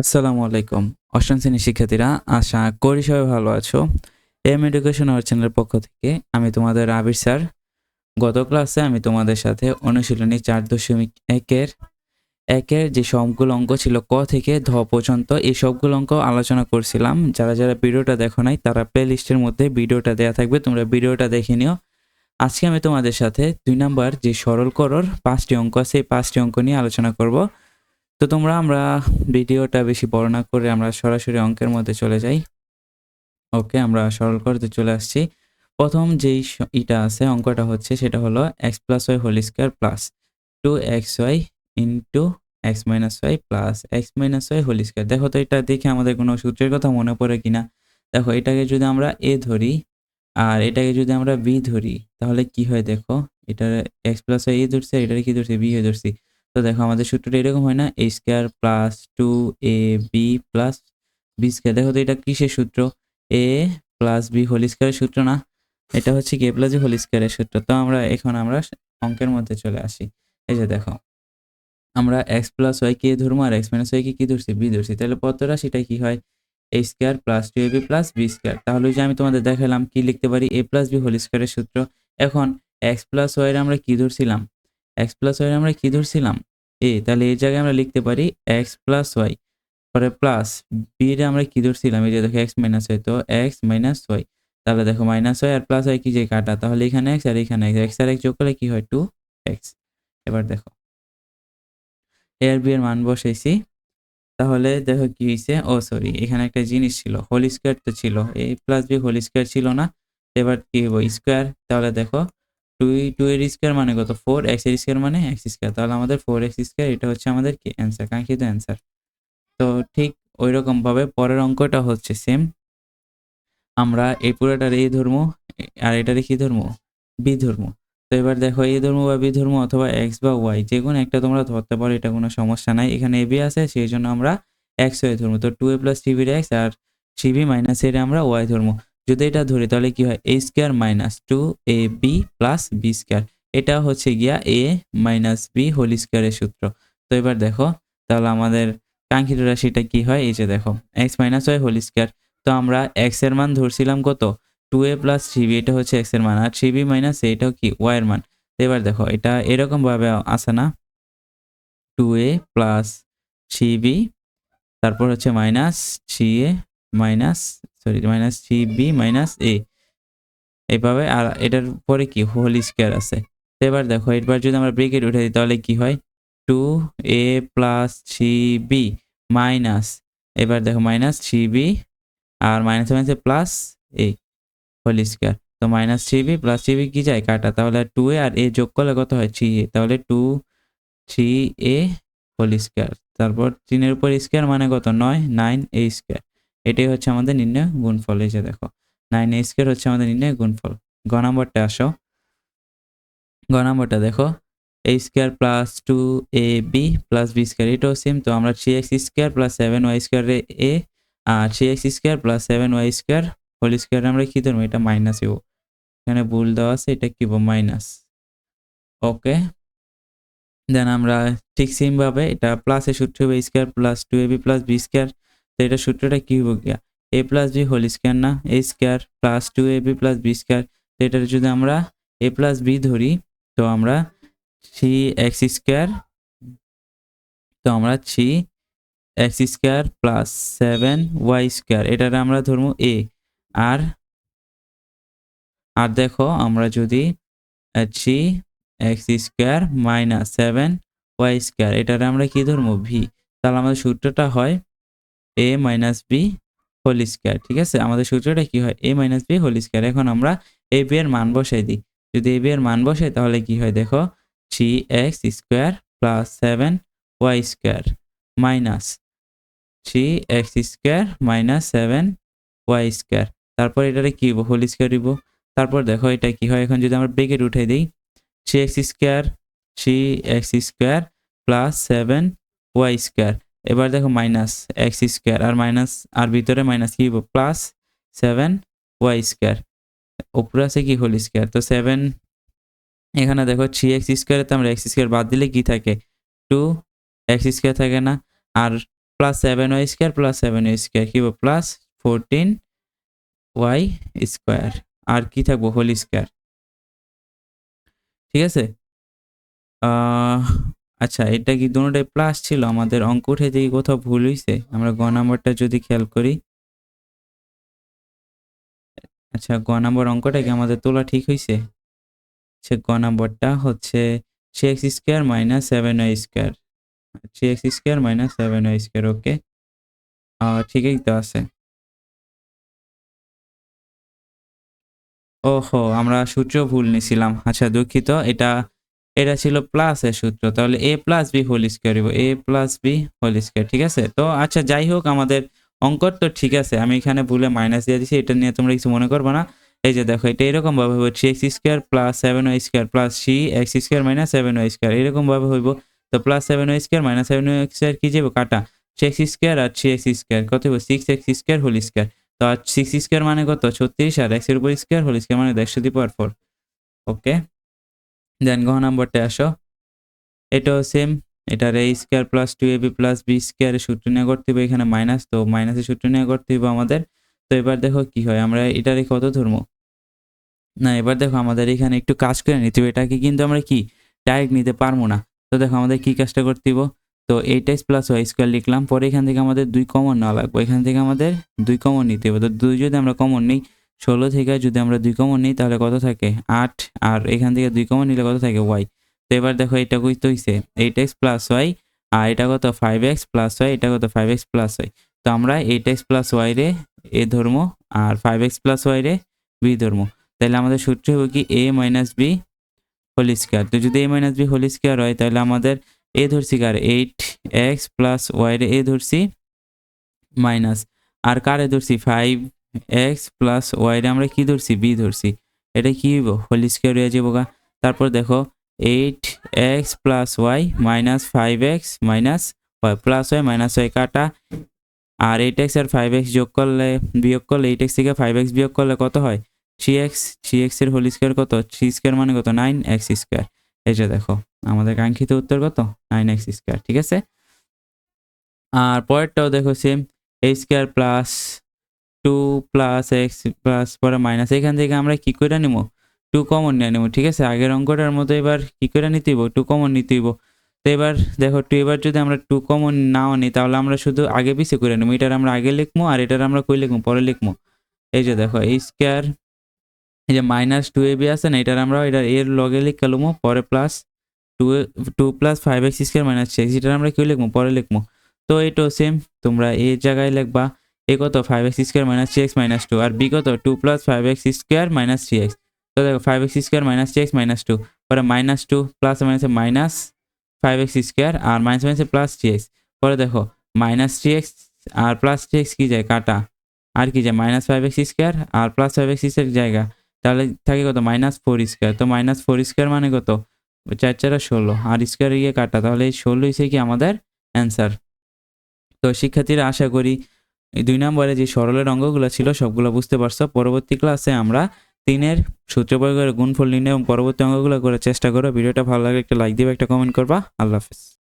আসসালামু আলাইকুম। অষ্টম শ্রেণির শিক্ষার্থীরা, আশা করি সবাই ভালো আছো। এম এডুকেশন আওয়ার চ্যানেলের পক্ষ থেকে আমি তোমাদের আবির স্যার। গত ক্লাসে আমি তোমাদের সাথে অনুশীলনী চার দশমিক একের একের যে সবগুলো অঙ্ক ছিল ক থেকে ধ পর্যন্ত, এই সবগুলো অঙ্ক আলোচনা করছিলাম। যারা যারা ভিডিওটা দেখো নাই, তারা প্লে লিস্টের মধ্যে ভিডিওটা দেওয়া থাকবে, তোমরা ভিডিওটা দেখে নিও। আজকে আমি তোমাদের সাথে দুই নাম্বার যে সরল করর, পাঁচটি অঙ্ক আছে, এই পাঁচটি অঙ্ক নিয়ে আলোচনা করব। তো তোমরা আমরা ভিডিওটা বেশি বড় না করে আমরা সরাসরি অঙ্কের মধ্যে চলে যাই। ওকে, আমরা সরল করতে চলে আসছি। প্রথম যেই ইটা আছে, অঙ্কটা হচ্ছে সেটা হলো x plus y whole square plus two x y into x minus y plus x minus y whole square দেখো তো এটা দেখে আমাদের কোনো সূত্রের কথা মনে পড়ে কিনা? দেখো এটাকে যদি আমরা এ ধরি আর এটাকে যদি আমরা বি ধরি, তাহলে কি হয় দেখো? এটা এক্স প্লাস ওয়াই এ ধরছে এটারে কি ধরছি? বি হয়ে ধরছি। তো দেখো আমাদের সূত্রটা এরকম হয় না a square plus two a b plus b square দেখো তো এটা কিসের সূত্র? এ প্লাস বি হোল স্কোয়ারের সূত্র না, এটা হচ্ছে কি প্লাস বি হোল স্কোয়ারের সূত্র। তো আমরা এখন আমরা অঙ্কের মধ্যে চলে আসি। এই যে দেখো, আমরা এক্স প্লাস ওয়াই কে ধরবো আর এক্স মাইনাস ওয়াই কে ধরছি? বি ধরছি। তাহলে পত্রটা সেটা কি হয়? A square plus two a b plus b square তাহলে যে আমি তোমাদের দেখালাম কি লিখতে পারি? এ প্লাস বি হোল স্কোয়ারের সূত্র। এখন এক্স প্লাস ওয়াইয়ের আমরা কি ধরছিলাম? এক্স প্লাস ওয়াইয়ের আমরা কি ধরছিলাম? এ তাহলে এই জায়গায় আমরা লিখতে পারি এক্স প্লাস ওয়াই পরে প্লাস বি রে আমরা কি ধরছিলাম? এই যে দেখো এক্স মাইনাস ওয়াই তো এক্স মাইনাস ওয়াই তাহলে দেখো মাইনাস ওয়াই আর প্লাস ওয়াই কি যে কাটা? তাহলে এখানে এক্স আর এখানে এক্স এক্স আর এক্স যোগ করলে কি হয়? টু এক্স এবার দেখো। এ আর বি এর মান বসাইছি, তাহলে দেখো কি হয়েছে ও সরি এখানে একটা জিনিস ছিল হোল স্কোয়ার তো ছিল a plus b whole square ছিল না, এবার কি হব স্কোয়ার তাহলে দেখো টু টু এর স্কোয়ার মানে কত? ফোর, এক্সের স্কোয়ার মানে এক্স স্কোয়ার। তাহলে আমাদের ফোর, এক্স স্কোয়ার, এটা হচ্ছে আমাদের কি অ্যান্সার কাঙ্ক্ষিত অ্যান্সার তো ঠিক ওই রকম ভাবে পরের অঙ্কটা হচ্ছে সেম আমরা এই পুরোটার এই ধর্ম, আর এটারে কি ধর্ম? বি ধর্ম তো এবার দেখো, এই ধর্ম বা বি ধর্ম অথবা এক্স বা ওয়াই যে কোনো একটা তোমরা ধরতে পারো, এটা কোনো সমস্যা নাই। এখানে এ বি আছে, সেই জন্য আমরা এক্স ওয়াই ধর্ম। তো টু এ প্লাস বির এক্স আর থ্রি বি মাইনাস এর আমরা ওয়াই ধর্ম। যদি এটা ধরি, তাহলে কি হয়? A square minus two a b plus b square এটা হচ্ছে গিয়া এ মাইনাস বি হোল স্কোয়ারের সূত্র। তো এবার দেখো, তাহলে আমাদের কাঙ্ক্ষিত রাশিটা কি হয়? এই যে দেখো x minus y whole square তো আমরা এক্সের মান ধরছিলাম কত? Two a plus three b এটা হচ্ছে এক্সের মান। আর থ্রি বি মাইনাস এটাও কি? ওয়াই এর মান। তো এবার দেখো, এটা এরকম ভাবে আসে না? Two a plus three b তারপর হচ্ছে minus three a minus sorry minus three b minus a এইভাবে আর এটার পরে কি? হোল স্কোয়ার আছে। এবার দেখো, এবার যদি আমরা ব্রেকেট উঠে দিই, তাহলে কি হয়? Two a plus three b minus এবার দেখো মাইনাস থ্রি বি আর মাইনাস মাইনাসে প্লাস এ হোল স্কোয়ার তো minus three b plus three b কি যায়? কাটা। তাহলে টু এ আর এ যোগ করলে কত হয়? থ্রি এ তাহলে two three a whole square তারপর তিনের উপর স্কোয়ার মানে কত? নয় নাইন এ স্কোয়ার এটাই হচ্ছে আমাদের নির্ণয়, গুণফল। এই যে দেখো নাইন এ স্কোয়ার হচ্ছে আমাদের নির্ণয়, গুণফল। গ নম্বরটা আসো। গ নম্বরটা দেখো a square plus two a b plus b square এটাও সেম তো আমরা three x square plus seven y স্কোয়ারে a R three x square plus seven y square whole square আমরা কি ধরবো? এটা মাইনাস ইউ এখানে ভুল দেওয়া আছে, এটা কি মাইনাস ওকে। দেন আমরা ঠিক সেম ভাবে এটা প্লাসের সূত্র হবে square plus two a b plus b square তো এটা সূত্রটা কি হবে গিয়া? A plus b whole square না? A square plus two a b plus b square তো এটার যদি আমরা এ প্লাস বি ধরি, তো আমরা থ্রি এক্স স্কোয়ার তো আমরা three x square plus seven y square এটার আমরা ধরবো এ আর আর দেখো, আমরা যদি three x square minus seven y square এটার আমরা কি ধরবো? ভি তাহলে আমাদের সূত্রটা হয় a minus b whole square ঠিক আছে? আমাদের সূত্রটা কি হয়? A minus b whole square এখন আমরা এ বি এর মান বসাই দিই। যদি এ বি এর মান বসাই, তাহলে কি হয় দেখো? Three x square plus seven y square minus three x square minus seven y square তারপর এটারে কি হইব? হোল স্কোয়ার দিব তারপর দেখো এটা কি হয়? এখন যদি আমরা ব্রেকেট উঠে দিই three x square three x square plus seven y square এবার দেখো মাইনাস এক্স স্কোয়ার আর মাইনাস আর ভিতরে মাইনাস কি প্লাস সেভেন ওয়াই স্কোয়ার উপরে আছে কি হোল স্কোয়ার তো সেভেন এখানে দেখো থ্রি এক্স স্কোয়ারে তো আমরা এক্স স্কোয়ার বাদ দিলে কি থাকে? টু এক্স স্কোয়ার থাকে না। আর plus seven y square plus seven y square কী প্লাস ফোরটিন ওয়াই স্কোয়ার আর কি থাকব? হোল স্কোয়ার ঠিক আছে? আচ্ছা এটা কি দুটোটাই প্লাস ছিল? আমাদের অঙ্ক উঠে দিয়ে কোথাও ভুল হয়েছে আমরা গ নাম্বারটা যদি খেয়াল করি। আচ্ছা গ নাম্বার অঙ্কটা কি আমাদের তোলা ঠিক হয়েছে সে গ নাম্বারটা হচ্ছে three x square minus seven y square three x square minus seven y square okay ঠিকই তো আছে। ওহো, আমরা সূত্র ভুল নিছিলাম আচ্ছা দুঃখিত। এটা এটা ছিল প্লাস এর সূত্র। তাহলে a plus b whole square a plus b whole square ঠিক আছে? তো আচ্ছা যাই হোক, আমাদের অঙ্কর তো ঠিক আছে। আমি এখানে ভুলে মাইনাস দিয়ে দিছি, এটা নিয়ে তোমরা কিছু মনে করবে না। এই যে দেখো, এটা এরকম ভাবে হইব three x square plus seven y square plus c x square minus seven y square এরকম ভাবে হইব। তো plus seven y square minus seven y square কি যাবে কাটা। থ্রি এক্স স্কোয়ার আর থ্রি এক্স স্কোয়ার কত হইব? Six x square whole square তো আর সিক্স স্কোয়ার মানে কত? ছত্রিশ, আর এক্সের উপর স্কোয়ার হোল স্কোয়ার মানে একশো দি পাওয়ার ফোর ওকে দেন ঘ নাম্বারটা আসো। এটাও সেম এটার a square plus two a b plus b স্কোয়ারের সূত্র নিয়ে করতে হবে, এখানে মাইনাস তো মাইনাসের সূত্র নিয়ে করতে হবে আমাদের। তো এবার দেখো কি হয়, আমরা এটারে কত ধরবো? না, এবার দেখো আমাদের এখানে একটু কাজ করে নিতে হবে, এটাকে কিন্তু আমরা কি ডাইরেক্ট নিতে পারব না। তো দেখো আমাদের কি কাজটা করতে হবে? তো এইট প্লাস ওয়াই স্কোয়ার লিখলাম, পরে এখান থেকে আমাদের দুই কমন নেওয়া লাগবে, এখান থেকে আমাদের দুই কমন নিতে হবে। তো দুই যদি আমরা কমন নিই ষোলো থেকে যদি আমরা দুই কমন নিই, তাহলে কত থাকে? আট, আর এখান থেকে দুই কমন নিলে কত থাকে? ওয়াই। তো এবার দেখো এটা কই হইছে এইট এক্স প্লাস ওয়াই আর এটা কত? ফাইভ এক্স প্লাস ওয়াই এটা কত? ফাইভ এক্স প্লাস ওয়াই তো আমরা এইট এক্স প্লাস ওয়াই রে এ ধর্ম, আর ফাইভ এক্স প্লাস ওয়াই রে বি ধর্ম। তাহলে আমাদের সূত্র হবে কি? A minus b whole square তো যদি a minus b whole square হয়, তাহলে আমাদের এ ধরছি কার? এইট এক্স প্লাস ওয়াই রে এ ধরছি মাইনাস আর কারে ধরছি? ফাইভ এক্স প্লাস ওয়াই রে আমরা কি ধরছি? বি ধরছি। এটা কি হোল স্কোয়ার হয়ে যাব গা? তারপর দেখো eight x plus y minus five x minus y plus y minus y কাটা। আর এইট এক্স আর ফাইভ এক্স যোগ করলে, বিয়োগ করলে এইট এক্স থেকে ফাইভ এক্স বিয়োগ করলে কত হয়? থ্রি এক্স থ্রি এক্সের হোল স্কোয়ার কত? থ্রি স্কোয়ার মানে কত? নাইন এক্স স্কোয়ার এই যে দেখো, আমাদের কাঙ্ক্ষিত উত্তর কত? নাইন এক্স স্কোয়ার ঠিক আছে? আর পরেরটাও দেখো same a square plus two plus x plus পরে মাইনাস এখান থেকে আমরা কী করে নিব? টু কমন নিয়ে নেব, ঠিক আছে? আগের অঙ্কটার মতো এবার কি করে নিতে হইব? টু কমন নিতে হইব। তো এবার দেখো টু এবার যদি আমরা টু কমন নাও নিই, তাহলে আমরা শুধু আগে পিছিয়ে করে নেব। এটার আমরা আগে লিখব আর এটার আমরা কই লিখব? পরে লিখব। এই যে দেখো, এই স্কোয়ার এই যে মাইনাস টু এ বি আছে না, এটার আমরা এটার এর লগে লিখে লমো, পরে plus two two plus five x square minus six এটার আমরা কি লিখব? পরে লিখব। তো এটাও সেম তোমরা এই জায়গায় লিখবা। এ কত? Five x square minus three x minus two আর বি কত? Two plus five x square minus three x তো দেখো five x square minus three x minus two পরে মাইনাস টু প্লাস মাইনাসে মাইনাস ফাইভ এক্স স্কোয়ার আর minus মাইনাসে plus three x পরে দেখো minus three x আর প্লাস থ্রি এক্স কী যায়? কাটা। আর কি যায়? মাইনাস ফাইভ এক্স স্কোয়ার আর প্লাস ফাইভ এক্স স্কোয়ার জায়গা। তাহলে থাকে কত? মাইনাস ফোর স্কোয়ার তো মাইনাস ফোর স্কোয়ার মানে কত? চার চারা ষোলো। আর স্কোয়ার গিয়ে কাটা। তাহলে এই ষোলো হিসেবে কি আমাদের অ্যান্সার তো শিক্ষার্থীরা আশা করি এই দুই নম্বরে যে সরলের অঙ্গগুলো ছিল, সবগুলো বুঝতে পারছ। পরবর্তী ক্লাসে আমরা তিনের সূত্র প্রয়োগের গুণফল নির্ণয় এবং পরবর্তী অঙ্গগুলো করার চেষ্টা করো ভিডিওটা ভালো লাগলে একটা লাইক দিবে, একটা কমেন্ট করবা। আল্লাহ হাফেজ।